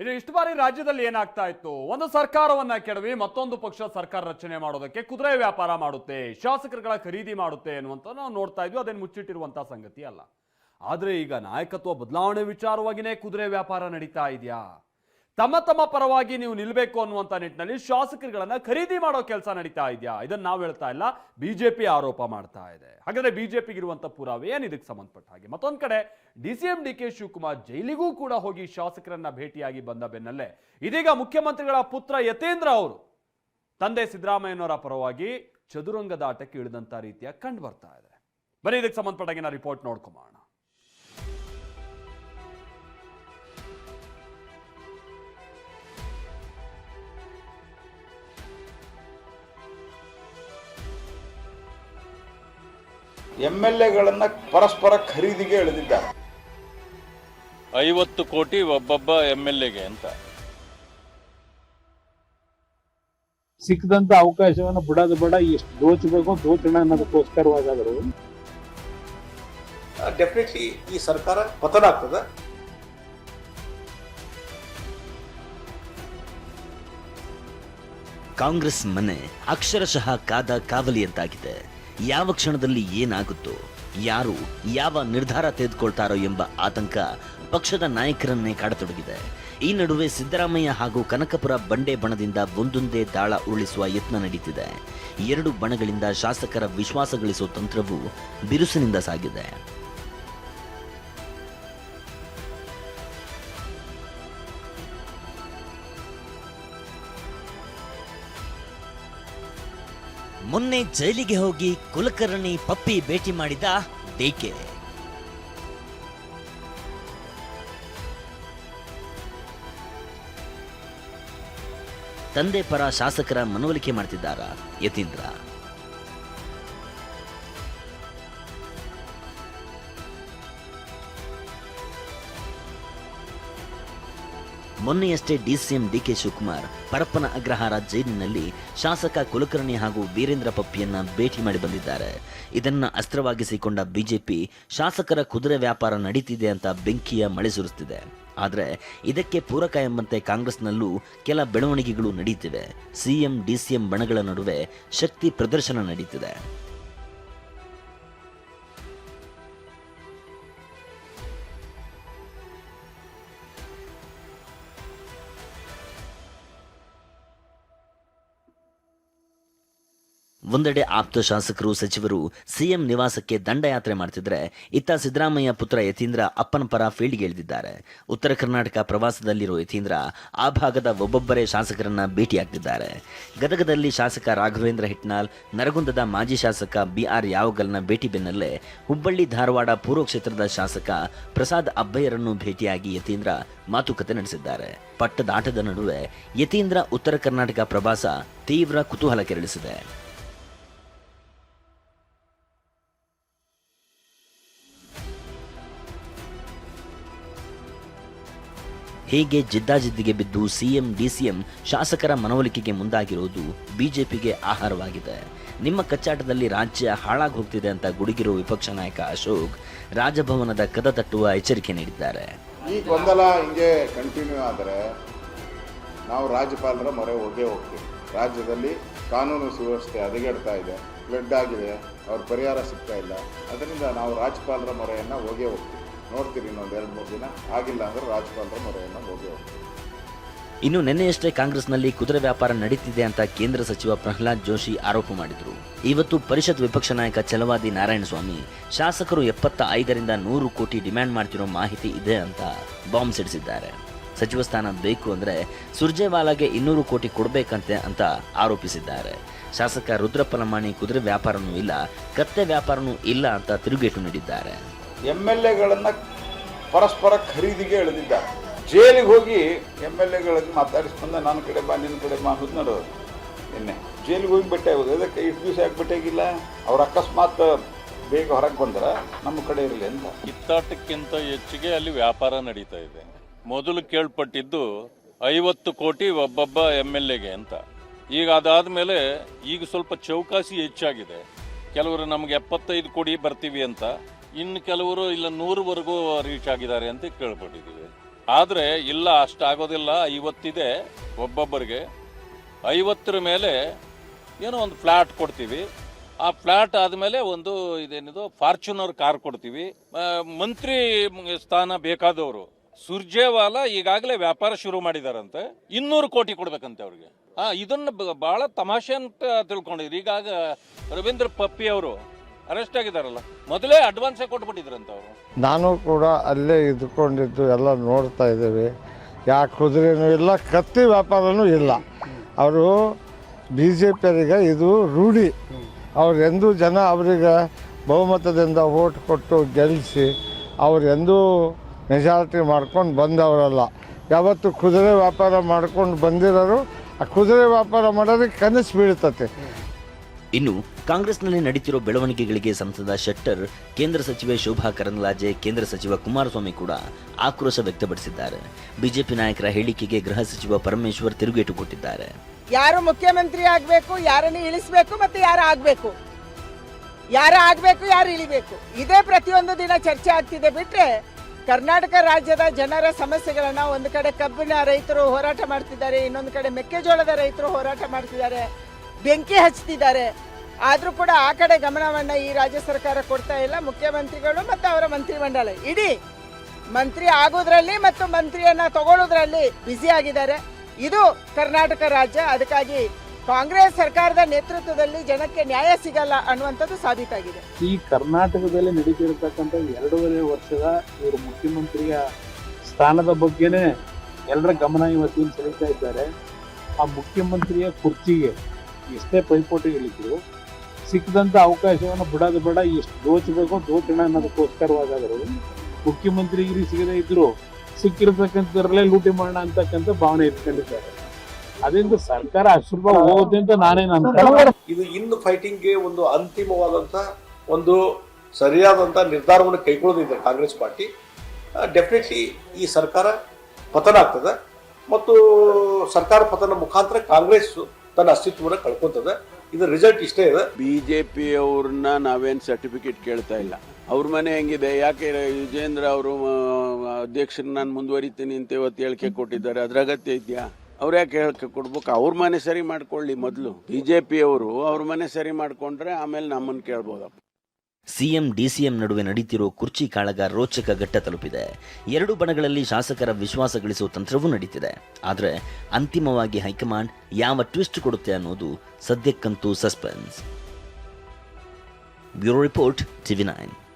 ಇದು ಇಷ್ಟು ಬಾರಿ ರಾಜ್ಯದಲ್ಲಿ ಏನಾಗ್ತಾ ಇತ್ತು? ಒಂದು ಸರ್ಕಾರವನ್ನ ಕೆಡವಿ, ಮತ್ತೊಂದು ಪಕ್ಷ ಸರ್ಕಾರ ರಚನೆ ಮಾಡೋದಕ್ಕೆ ಕುದುರೆ ವ್ಯಾಪಾರ ಮಾಡುತ್ತೆ, ಶಾಸಕರುಗಳ ಖರೀದಿ ಮಾಡುತ್ತೆ ಅನ್ನುವಂತ ನಾವು ನೋಡ್ತಾ ಇದ್ವಿ, ಅದೇನು ಮುಚ್ಚಿಟ್ಟಿರುವಂತಹ ಸಂಗತಿ ಅಲ್ಲ. ಆದ್ರೆ ಈಗ ನಾಯಕತ್ವ ಬದಲಾವಣೆ ವಿಚಾರವಾಗಿನೇ ಕುದುರೆ ವ್ಯಾಪಾರ ನಡೀತಾ ಇದೆಯಾ? ತಮ್ಮ ತಮ್ಮ ಪರವಾಗಿ ನೀವು ನಿಲ್ಬೇಕು ಅನ್ನುವಂತ ನಿಟ್ಟಿನಲ್ಲಿ ಶಾಸಕರುಗಳನ್ನ ಖರೀದಿ ಮಾಡೋ ಕೆಲಸ ನಡೀತಾ ಇದೆಯಾ? ಇದನ್ನ ನಾವು ಹೇಳ್ತಾ ಇಲ್ಲ. ಬಿಜೆಪಿ ಆರೋಪ ಮಾಡ್ತಾ ಇದೆ. ಹಾಗಾದ್ರೆ ಬಿಜೆಪಿಗೆ ಇರುವಂತ ಪುರಾವೆ ಏನು ಇದಕ್ಕೆ ಸಂಬಂಧಪಟ್ಟ ಹಾಗೆ? ಮತ್ತೊಂದ್ ಕಡೆ D C M D K Shivakumar ಜೈಲಿಗೂ ಕೂಡ ಹೋಗಿ ಶಾಸಕರನ್ನ ಭೇಟಿಯಾಗಿ ಬಂದ ಬೆನ್ನಲ್ಲೇ ಇದೀಗ ಮುಖ್ಯಮಂತ್ರಿಗಳ ಪುತ್ರ ಯತೇಂದ್ರ ಅವರು ತಂದೆ ಸಿದ್ದರಾಮಯ್ಯನವರ ಪರವಾಗಿ ಚದುರಂಗದ ಆಟಕ್ಕೆ ಇಳಿದಂತ ರೀತಿಯ ಕಂಡು ಬರ್ತಾ ಇದೆ. ಬರೀ ಇದಕ್ಕೆ ಸಂಬಂಧಪಟ್ಟಾಗಿ ನಾ ರಿಪೋರ್ಟ್ ನೋಡ್ಕೊಂಬೋಣ ಎಂ ಎಲ್ ಎಗಳನ್ನ ಪರಸ್ಪರ ಖರೀದಿಗೆ ಎಳೆದಿದ್ದಾರೆ. ಐವತ್ತು ಕೋಟಿ ಒಬ್ಬೊಬ್ಬ ಎಂ ಎಲ್ ಎಗೆ ಅಂತ. ಸಿಕ್ಕದಂತ ಅವಕಾಶವನ್ನು ಬಿಡೋದು ಬೇಡ ಎಷ್ಟು ದೋಚಬೇಕು ದೋಚಣ ಅನ್ನೋದಕ್ಕೋಸ್ಕರವಾಗಾದ್ರು ಡೆಫಿನೆಟ್ಲಿ ಈ ಸರ್ಕಾರ ಪತನ ಆಗ್ತದೆ. ಕಾಂಗ್ರೆಸ್ ಮನೆ ಅಕ್ಷರಶಃ ಕಾದ ಕಾವಲಿಯಂತಾಗಿದೆ ಯಾವ ಕ್ಷಣದಲ್ಲಿ ಏನಾಗುತ್ತೋ, ಯಾರು ಯಾವ ನಿರ್ಧಾರ ತೆಗೆದುಕೊಳ್ತಾರೋ ಎಂಬ ಆತಂಕ ಪಕ್ಷದ ನಾಯಕರನ್ನೇ ಕಾಡತೊಡಗಿದೆ. ಈ ನಡುವೆ ಸಿದ್ದರಾಮಯ್ಯ ಹಾಗೂ ಕನಕಪುರ ಬಂಡೆ ಬಣದಿಂದ ಒಂದೊಂದೇ ದಾಳ ಉರುಳಿಸುವ ಯತ್ನ ನಡೀತಿದೆ. ಎರಡು ಬಣಗಳಿಂದ ಶಾಸಕರ ವಿಶ್ವಾಸ ಗಳಿಸುವ ತಂತ್ರವು ಬಿರುಸಿನಿಂದ ಸಾಗಿದೆ. ಮೊನ್ನೆ ಜೈಲಿಗೆ ಹೋಗಿ ಕುಲಕರ್ಣಿ ಪಪ್ಪಿ ಭೇಟಿ ಮಾಡಿದ ಡಿಕೆ ತಂದೆ ಪರ ಶಾಸಕರ ಮನವೊಲಿಕೆ ಮಾಡ್ತಿದ್ದಾರಾ ಯತೀಂದ್ರ? ಮೊನ್ನೆಯಷ್ಟೇ DCM D K Shivakumar Parappana Agrahara ಜೈಲಿನಲ್ಲಿ ಶಾಸಕ ಕುಲಕರ್ಣಿ ಹಾಗೂ ವೀರೇಂದ್ರ ಪಪ್ಪಿಯನ್ನ ಭೇಟಿ ಮಾಡಿ ಬಂದಿದ್ದಾರೆ. ಇದನ್ನ ಅಸ್ತ್ರವಾಗಿಸಿಕೊಂಡ ಬಿಜೆಪಿ ಶಾಸಕರ ಕುದುರೆ ವ್ಯಾಪಾರ ನಡೀತಿದೆ ಅಂತ ಬೆಂಕಿಯ ಮಳೆ ಸುರಿಸುತ್ತಿದೆ ಆದರೆ ಇದಕ್ಕೆ ಪೂರಕ ಎಂಬಂತೆ ಕಾಂಗ್ರೆಸ್ನಲ್ಲೂ ಕೆಲ ಬೆಳವಣಿಗೆಗಳು ನಡೆಯುತ್ತಿವೆ ಸಿಎಂ, ಡಿಸಿಎಂ ಬಣಗಳ ನಡುವೆ ಶಕ್ತಿ ಪ್ರದರ್ಶನ ನಡೀತಿದೆ. ಒಂದೆಡೆ ಆಪ್ತ ಶಾಸಕರು, ಸಚಿವರು ಸಿಎಂ ನಿವಾಸಕ್ಕೆ ದಂಡಯಾತ್ರೆ ಮಾಡ್ತಿದ್ರೆ ಇತ್ತ ಸಿದ್ದರಾಮಯ್ಯ ಪುತ್ರ ಯತೀಂದ್ರ ಅಪ್ಪನ ಪರ ಫೀಲ್ಡ್ಗೆ ಇಳಿದಿದ್ದಾರೆ. ಉತ್ತರ ಕರ್ನಾಟಕ ಪ್ರವಾಸದಲ್ಲಿರೋ ಯತೀಂದ್ರ ಆ ಭಾಗದ ಒಬ್ಬೊಬ್ಬರೇ ಶಾಸಕರನ್ನ ಭೇಟಿಯಾಗ್ತಿದ್ದಾರೆ. ಗದಗದಲ್ಲಿ ಶಾಸಕ ರಾಘವೇಂದ್ರ ಹಿಟ್ನಾಲ್ ನರಗುಂದದ ಮಾಜಿ ಶಾಸಕ ಬಿಆರ್ ಯಾವಗಲ್ನ ಭೇಟಿ ಬೆನ್ನಲ್ಲೇ ಹುಬ್ಬಳ್ಳಿ ಧಾರವಾಡ ಪೂರ್ವ ಕ್ಷೇತ್ರದ ಶಾಸಕ ಪ್ರಸಾದ್ ಅಬ್ಬಯ್ಯರನ್ನು ಭೇಟಿಯಾಗಿ ಯತೀಂದ್ರ ಮಾತುಕತೆ ನಡೆಸಿದ್ದಾರೆ. ಪಟ್ಟದಾಟದ ನಡುವೆ ಯತೀಂದ್ರ ಉತ್ತರ ಕರ್ನಾಟಕ ಪ್ರವಾಸ ತೀವ್ರ ಕುತೂಹಲ ಕೆರಳಿಸಿದೆ. ಹೀಗೆ ಜಿದ್ದಾಜಿದ್ದಿಗೆ ಬಿದ್ದು ಸಿಎಂ, ಡಿಸಿಎಂ ಶಾಸಕರ ಮನವೊಲಿಕೆಗೆ ಮುಂದಾಗಿರುವುದು ಬಿಜೆಪಿಗೆ ಆಹಾರವಾಗಿದೆ. ನಿಮ್ಮ ಕಚ್ಚಾಟದಲ್ಲಿ ರಾಜ್ಯ ಹಾಳಾಗಿ ಹೋಗ್ತಿದೆ ಅಂತ ಗುಡುಗಿರುವ ವಿಪಕ್ಷ ನಾಯಕ ಅಶೋಕ್ ರಾಜಭವನದ ಕದ ತಟ್ಟುವ ಎಚ್ಚರಿಕೆ ನೀಡಿದ್ದಾರೆ. ಈ ಗೊಂದಲ ಹಿಂಗೆ ಕಂಟಿನ್ಯೂ ಆದರೆ ನಾವು ರಾಜ್ಯಪಾಲರ ಮೊರೆ ಹೋಗೇ ಹೋಗ್ತೀವಿ. ರಾಜ್ಯದಲ್ಲಿ ಕಾನೂನು ಸುವ್ಯವಸ್ಥೆ ಹದಗೆಡ್ತಾ ಇದೆ, ಫ್ಲಡ್ ಆಗಿದೆ, ಅವ್ರ ಪರಿಹಾರ ಸಿಗ್ತಾ ಇಲ್ಲ. ಅದರಿಂದ ನಾವು ರಾಜ್ಯಪಾಲರ ಮೊರೆಯನ್ನು ಹೋಗೇ ಹೋಗ್ತೀವಿ. ನೋಡ್ತೀರಿ ಇನ್ನೊಂದು ಎರಡು ಮೂರು ದಿನ. ಆಗಿಲ್ಲ ಅಂದ್ರೆ ರಾಜ್ಯಪಾಲರ ಮೊರೆಯನ್ನು ಹೋಗಿ ಇನ್ನು ನಿನ್ನೆಯಷ್ಟೇ ಕಾಂಗ್ರೆಸ್ನಲ್ಲಿ ಕುದುರೆ ವ್ಯಾಪಾರ ನಡೀತಿದೆ ಅಂತ ಕೇಂದ್ರ ಸಚಿವ ಪ್ರಹ್ಲಾದ್ ಜೋಶಿ ಆರೋಪ ಮಾಡಿದರು. ಇವತ್ತು ಪರಿಷತ್ ವಿಪಕ್ಷ ನಾಯಕ ಛಲವಾದಿ ನಾರಾಯಣಸ್ವಾಮಿ ಶಾಸಕರು ಎಪ್ಪತ್ತ ಐದರಿಂದ ನೂರು ಕೋಟಿ ಡಿಮ್ಯಾಂಡ್ ಮಾಡ್ತಿರೋ ಮಾಹಿತಿ ಇದೆ ಅಂತ ಬಾಂಬ್ ಸಿಡಿಸಿದ್ದಾರೆ. ಸಚಿವ ಸ್ಥಾನ ಬೇಕು ಅಂದ್ರೆ ಸುರ್ಜೇವಾಲಾಗೆ ಇನ್ನೂರು ಕೋಟಿ ಕೊಡಬೇಕಂತೆ ಅಂತ ಆರೋಪಿಸಿದ್ದಾರೆ. ಶಾಸಕ ರುದ್ರಪ್ಪ ಲಮಾಣಿ ಕುದುರೆ ವ್ಯಾಪಾರನೂ ಇಲ್ಲ, ಕತ್ತೆ ವ್ಯಾಪಾರನೂ ಇಲ್ಲ ಅಂತ ತಿರುಗೇಟು ನೀಡಿದ್ದಾರೆ. ಎಂ ಎಲ್ ಎಗಳನ್ನು ಪರಸ್ಪರ ಖರೀದಿಗೆ ಎಳೆದಿದ್ದಾರೆ. ಜೈಲಿಗೆ ಹೋಗಿ ಎಂ ಎಲ್ ಎಗಳನ್ನು ಮಾತಾಡಿಸ್ಕೊಂಡ ನನ್ನ ಕಡೆ ಬಾ, ನಿನ್ನ ಕಡೆ ಬಾ ಅನ್ನೋದು ನಡೆಯೋದು ನಿನ್ನೆ ಜೈಲಿಗೆ ಹೋಗಿ ಭೇಟಿ ಆಗೋದು. ಅದಕ್ಕೆ ಇಷ್ಟು ದಿವಸ ಯಾಕೆ ಭೇಟಿಯಾಗಿಲ್ಲ ಅವ್ರು ಅಕಸ್ಮಾತ್ ಬೇಗ ಹೊರಗೆ ಬಂದ್ರೆ ನಮ್ಮ ಕಡೆ ಇರಲಿ ಅಂತ. ಕಿತ್ತಾಟಕ್ಕಿಂತ ಹೆಚ್ಚಿಗೆ ಅಲ್ಲಿ ವ್ಯಾಪಾರ ನಡೀತಾ ಇದೆ. ಮೊದಲು ಕೇಳ್ಪಟ್ಟಿದ್ದು ಐವತ್ತು ಕೋಟಿ ಒಬ್ಬೊಬ್ಬ ಎಂ ಎಲ್ ಎಗೆ ಅಂತ. ಈಗ ಅದಾದ ಮೇಲೆ ಈಗ ಸ್ವಲ್ಪ ಚೌಕಾಸಿ ಹೆಚ್ಚಾಗಿದೆ. ಕೆಲವರು ನಮ್ಗೆ ಎಪ್ಪತ್ತೈದು ಕೋಟಿ ಬರ್ತೀವಿ ಅಂತ. ಇನ್ನು ಕೆಲವರು ಇಲ್ಲ ನೂರವರೆಗೂ ರೀಚ್ ಆಗಿದ್ದಾರೆ ಅಂತ ಕೇಳ್ಪಟ್ಟಿದ್ದೀವಿ. ಆದರೆ ಇಲ್ಲ ಅಷ್ಟಾಗೋದಿಲ್ಲ ಐವತ್ತಿದೆ ಒಬ್ಬೊಬ್ಬರಿಗೆ. ಐವತ್ತರ ಮೇಲೆ ಏನೋ ಒಂದು ಫ್ಲ್ಯಾಟ್ ಕೊಡ್ತೀವಿ. ಆ ಫ್ಲ್ಯಾಟ್ ಆದಮೇಲೆ ಒಂದು ಇದೇನಿದು ಫಾರ್ಚುನರ್ ಕಾರ್ ಕೊಡ್ತೀವಿ. ಮಂತ್ರಿ ಸ್ಥಾನ ಬೇಕಾದವರು. ಸುರ್ಜೇವಾಲಾ ಈಗಾಗಲೇ ವ್ಯಾಪಾರ ಶುರು ಮಾಡಿದಾರಂತೆ. ಇನ್ನೂರು ಕೋಟಿ ಕೊಡ್ಬೇಕಂತೆ ಅವ್ರಿಗೆ. ಇದನ್ನು ಬಹಳ ತಮಾಷೆ ಅಂತ ತಿಳ್ಕೊಂಡಿದ್ರು ಈಗಾಗ ರವೀಂದ್ರ ಪಪ್ಪಿ ಅವರು ಅರೆಸ್ಟ್ ಆಗಿದಾರಲ್ಲ. ಮೊದಲೇ ಅಡ್ವಾನ್ಸೇ ಕೊಟ್ಬಿಟ್ಟಿದ್ರಂತ ಅವರು. ನಾನು ಕೂಡ ಅಲ್ಲೇ ಇದ್ಕೊಂಡಿದ್ದು ಎಲ್ಲ ನೋಡ್ತಾ ಇದ್ದೇವೆ. ಯಾಕೆ ಕುದುರೆನೂ ಇಲ್ಲ, ಕತ್ತಿ ವ್ಯಾಪಾರನೂ ಇಲ್ಲ. ಅವರು ಬಿ ಜೆ ಪಿಯವರಿಗೆ ಇದು ರೂಢಿ. ಅವ್ರು ಎಂದೂ ಜನ ಅವರಿಗೆ ಬಹುಮತದಿಂದ ಓಟ್ ಕೊಟ್ಟು ಗೆಲ್ಲಿಸಿ ಅವ್ರು ಎಂದೂ ಮೆಜಾರಿಟಿ ಮಾಡ್ಕೊಂಡು ಬಂದವರಲ್ಲ. ಯಾವತ್ತು ಕುದುರೆ ವ್ಯಾಪಾರ ಮಾಡ್ಕೊಂಡು ಬಂದಿರೋರು, ಆ ಕುದುರೆ ವ್ಯಾಪಾರ ಮಾಡೋದಕ್ಕೆ ಕನಸು ಬೀಳ್ತತೆ ಇನ್ನು ಕಾಂಗ್ರೆಸ್ನಲ್ಲಿ ನಡೀತಿರೋ ಬೆಳವಣಿಗೆಗಳಿಗೆ ಸಂಸದ ಶೆಟ್ಟರ್, ಕೇಂದ್ರ ಸಚಿವೆ ಶೋಭಾ ಕರಂದ್ಲಾಜೆ, ಕೇಂದ್ರ ಸಚಿವ ಕುಮಾರಸ್ವಾಮಿ ಕೂಡ ಆಕ್ರೋಶ ವ್ಯಕ್ತಪಡಿಸಿದ್ದಾರೆ. ಬಿಜೆಪಿ ನಾಯಕರ ಹೇಳಿಕೆಗೆ ಗೃಹ ಸಚಿವ ಪರಮೇಶ್ವರ್ ತಿರುಗೇಟು ಕೊಟ್ಟಿದ್ದಾರೆ. ಯಾರು ಮುಖ್ಯಮಂತ್ರಿ ಆಗಬೇಕು, ಯಾರನ್ನು ಇಳಿಸಬೇಕು ಮತ್ತೆ ಯಾರು ಆಗಬೇಕು? ಯಾರು ಆಗಬೇಕು, ಯಾರು ಇಳಿಬೇಕು? ಇದೇ ಪ್ರತಿಯೊಂದು ದಿನ ಚರ್ಚೆ ಆಗ್ತಿದೆ ಬಿಟ್ರೆ ಕರ್ನಾಟಕ ರಾಜ್ಯದ ಜನರ ಸಮಸ್ಯೆಗಳನ್ನ ಒಂದು ಕಡೆ ಕಬ್ಬಿನ ರೈತರು ಹೋರಾಟ ಮಾಡ್ತಿದ್ದಾರೆ, ಇನ್ನೊಂದು ಕಡೆ ಮೆಕ್ಕೆಜೋಳದ ರೈತರು ಹೋರಾಟ ಮಾಡ್ತಿದ್ದಾರೆ. ಬೆಂಕಿ ಹಚ್ತಿದ್ದಾರೆ. ಆದರೂ ಕೂಡ ಆ ಕಡೆ ಗಮನವನ್ನ ಈ ರಾಜ್ಯ ಸರ್ಕಾರ ಕೊಡ್ತಾ ಇಲ್ಲ. ಮುಖ್ಯಮಂತ್ರಿಗಳು ಮತ್ತು ಅವರ ಮಂತ್ರಿಮಂಡಲ ಇಡೀ ಮಂತ್ರಿ ಆಗೋದ್ರಲ್ಲಿ ಮತ್ತು ಮಂತ್ರಿಯನ್ನ ತಗೊಳ್ಳೋದ್ರಲ್ಲಿ ಆಗಿದ್ದಾರೆ. ಇದು ಕರ್ನಾಟಕ ರಾಜ್ಯ. ಅದಕ್ಕಾಗಿ ಕಾಂಗ್ರೆಸ್ ಸರ್ಕಾರದ ನೇತೃತ್ವದಲ್ಲಿ ಜನಕ್ಕೆ ನ್ಯಾಯ ಸಿಗಲ್ಲ ಅನ್ನುವಂಥದ್ದು ಸಾಬೀತಾಗಿದೆ. ಈ ಕರ್ನಾಟಕದಲ್ಲಿ ನಡೀತಿರ್ತಕ್ಕಂಥ ಎರಡೂವರೆ ವರ್ಷದ ಇವರು ಮುಖ್ಯಮಂತ್ರಿಯ ಸ್ಥಾನದ ಬಗ್ಗೆನೇ ಎಲ್ಲರ ಗಮನ ಇವತ್ತಿನ ಸೆಳೀತಾ ಇದ್ದಾರೆ. ಆ ಮುಖ್ಯಮಂತ್ರಿಯ ಕುರ್ಚಿಗೆ ಎಷ್ಟೇ ಪೈಪೋಟಿ ಹೇಳಿದ್ರು ಸಿಕ್ಕದಂಥ ಅವಕಾಶವನ್ನು ಬಿಡೋದು ಬೇಡ, ಎಷ್ಟು ದೋಚಬೇಕು ದೋಚಣ ಅನ್ನೋದಕ್ಕೋಸ್ಕರವಾಗಾದರೂ ಮುಖ್ಯಮಂತ್ರಿಗಿರಿ ಸಿಗದೇ ಇದ್ರು ಸಿಕ್ಕಿರ್ತಕ್ಕಂಥದ್ರಲ್ಲೇ ಲೂಟಿ ಮಾಡೋಣ ಅಂತಕ್ಕಂಥ ಭಾವನೆ ಇಟ್ಕೊಂಡಿದ್ದಾರೆ. ಅದರಿಂದ ಸರ್ಕಾರ ಅಶ್ರಭ ಹೋಗುತ್ತೆ ಅಂತ ನಾನೇನು ಅನ್ಕೊಳ್ಳಲ್ಲ ಇದು ಇನ್ನು ಫೈಟಿಂಗ್ಗೆ ಒಂದು ಅಂತಿಮವಾದಂಥ ಒಂದು ಸರಿಯಾದಂಥ ನಿರ್ಧಾರವನ್ನು ಕೈಗೊಳ್ಳೋದಿದೆ ಕಾಂಗ್ರೆಸ್ ಪಾರ್ಟಿ. ಡೆಫಿನೆಟ್ಲಿ ಈ ಸರ್ಕಾರ ಪತನ ಆಗ್ತದೆ. ಮತ್ತು ಸರ್ಕಾರ ಪತನ ಮುಖಾಂತರ ಕಾಂಗ್ರೆಸ್ ತನ್ನ ಅಸ್ತಿತ್ವವನ್ನು ಕಳ್ಕೊತದೆ. ಇದು ರಿಸಲ್ಟ್ ಇಷ್ಟೇ ಇದೆ. ಬಿ ಜೆ ಪಿಯವ್ರನ್ನ ನಾವೇನು ಸರ್ಟಿಫಿಕೇಟ್ ಕೇಳ್ತಾ ಇಲ್ಲ. ಅವ್ರ ಮನೆ ಹೆಂಗಿದೆ? ಯಾಕೆ ವಿಜೇಂದ್ರ ಅವರು ಅಧ್ಯಕ್ಷರು ನಾನು ಮುಂದುವರಿತೀನಿ ಅಂತ ಇವತ್ತು ಹೇಳಿಕೆ ಕೊಟ್ಟಿದ್ದಾರೆ. ಅದ್ರ ಅಗತ್ಯ ಇದೆಯಾ? ಅವ್ರು ಯಾಕೆ ಹೇಳಿಕೆ ಕೊಡ್ಬೇಕು? ಅವ್ರ ಮನೆ ಸರಿ ಮಾಡ್ಕೊಳ್ಳಿ ಮೊದಲು. ಬಿ ಜೆ ಪಿಯವರು ಅವ್ರ ಮನೆ ಸರಿ ಮಾಡ್ಕೊಂಡ್ರೆ ಆಮೇಲೆ ನಮ್ಮನ್ನು ಕೇಳ್ಬೋದಪ್ಪ. ಸಿಎಂ, ಡಿಸಿಎಂ ನಡುವೆ ನಡೀತಿರೋ ಕುರ್ಚಿ ಕಾಳಗ ರೋಚಕ ಘಟ್ಟ ತಲುಪಿದೆ. ಎರಡು ಬಣಗಳಲ್ಲಿ ಶಾಸಕರ ವಿಶ್ವಾಸ ಗಳಿಸುವ ತಂತ್ರವೂ ನಡೀತಿದೆ. ಆದರೆ ಅಂತಿಮವಾಗಿ ಹೈಕಮಾಂಡ್ ಯಾವ ಟ್ವಿಸ್ಟ್ ಕೊಡುತ್ತೆ ಅನ್ನೋದು ಸದ್ಯಕ್ಕಂತೂ suspense. Bureau report TV nine.